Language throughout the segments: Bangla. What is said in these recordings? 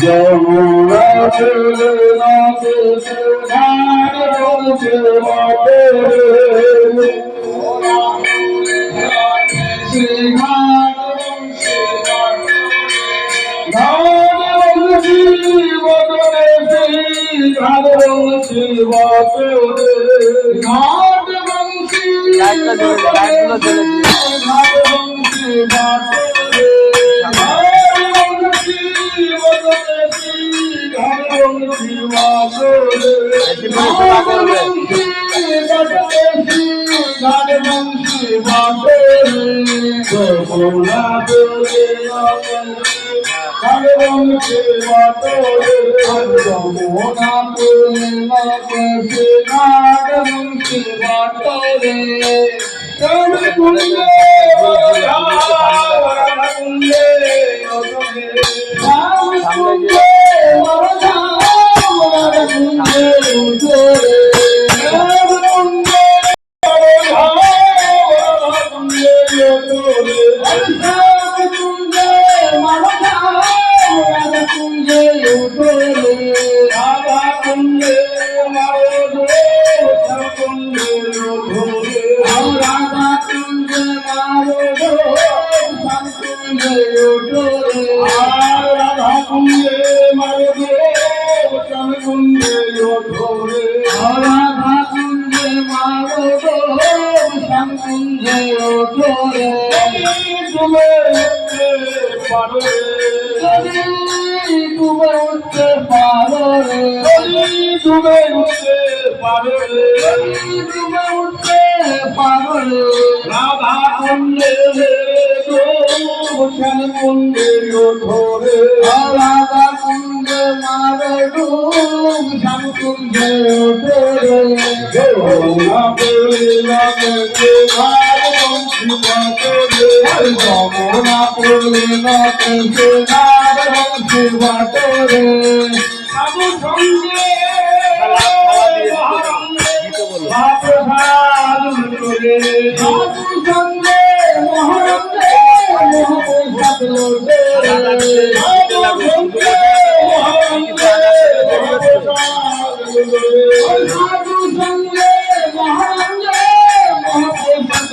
যমুনা চলে বলছে বাপের শ্রীঘাট ধান বলছি বদলে শ্রীঘাট বলছি ঘাট বংশী লাইটটা জ্বলে যায়, লাইটগুলো জ্বলে যায়। ঘাট বংশী বাপের ঘাট বংশী বদলে শ্রীঘাট বংশী বাপের বেশি করে সেবা করবে। রাধা ডুবে উঠতে পারো রে তুমি উঠতে পারে যদি ডুবে উঠতে পারো রে রাধা কুঞ্জে শ্যাম কুঞ্জে ধরে রাধা কুঞ্জে মারো শ্যাম কুঞ্জে ওঠোরে যমুনা পেলা বাতরে যমুনা পুরলে নতে সে নাগ বংশী বাটরে সাধু সঙ্গে গীত বলো। ভাত সাধু করে সাধু সঙ্গে মহারঙ্গে মহাপৈশাক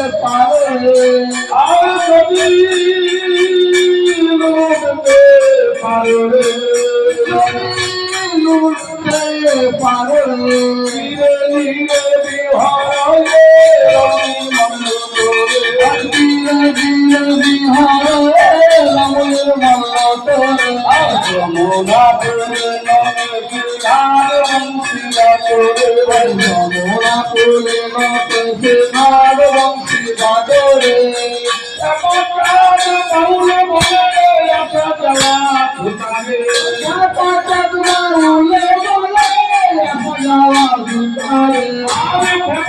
লোটে আর চিরে নিয়ে বিহারে রমন মন লুটে ধীরে ধীরে বিহার আর ধীরে ধীরে বিহার রমণের মল্লটে যদি লুটতে পারে লুটতে পারে ধীরে বিহার রমণের মল্লটে যমুনা ফুলে নটে সে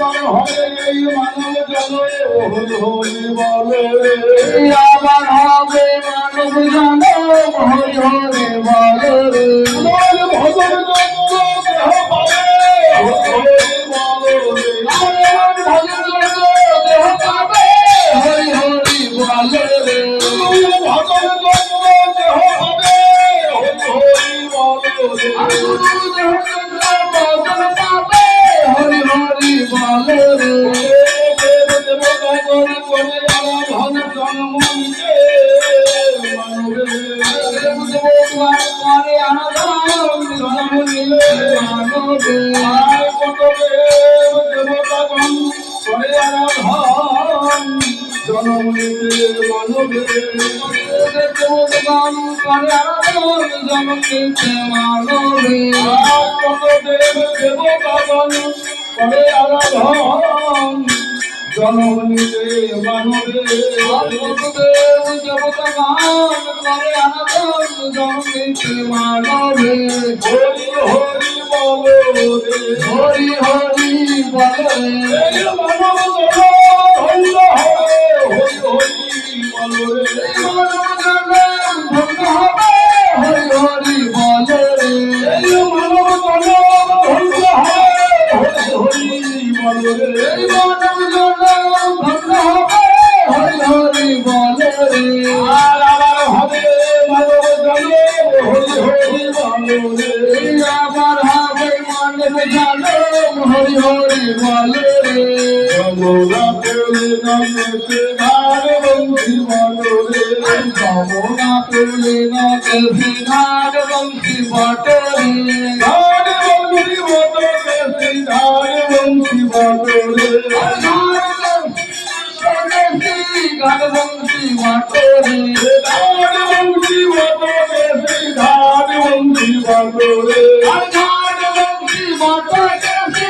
আবার হবে মানব জন হরি হরি বল। আবার হবে মানব জন হরি হরি বল। রে দেহ পাবে হরি হরি বল। রে হরি জনম নিতে মানবে দেব দেবতাগণ, করে আরাধন। জনম নিতে মানবে। দেব দেবগণ করে আনন্দ জন্ম নিতে মানবে। হরি হরি বলে। মানব ধন্য হরি হরি। বলো রে হরি হরি বলে। মানব ধন্য ধন্য হরি হরি বলো। রে হরি বলে আর আবার হবে মানব ধন্য হরি হরি বলো। রে হরি বলে যমুনা পেলে নমস্তে ধার বন্ধি বলো রে। যমুনা পেলে নকে বিধান বংশী বটরে ধার বন্ধি বলো রে ধার বন্ধি বলো রে। গণবংশী বটরে ধার বন্ধি বলো রে। ধার বন্ধি বলো রে গণবংশী বটরে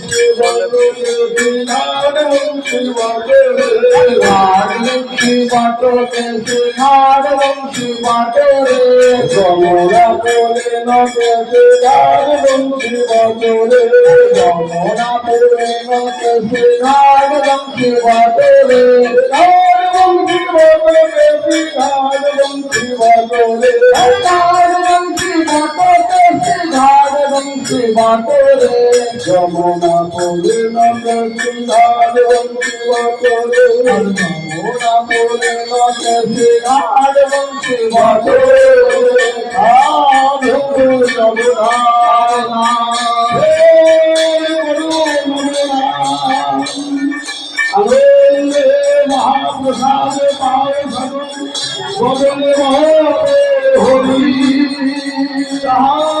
বটরে যমুনা পেলে নমস্তে ধার বন্ধি রে যমুনা পেলে নকে বিধান বংশী বটরে রাজলক্ষ্মী বাটকে সিংহার বংশী বাটরে যমুনা পেলে নমস্তে ধার বন্ধি বলো রে যমুনা পেলে নকে সিংহার বংশী বাটরে ধার বন্ধি বলো রে ধার বন্ধি বলো রে সিংহার সিংহার বংশী বাটরে যমুনা পড়ে নমস্তে ধার বন্ধি বলো যমুনা। পেলে নকে সিংহার বংশী বাটরে মহাপ্রসাদ পাও ভগবান হরি যাহা যাহা সদগুরু তবে রাজন তাহারে সাধু রাম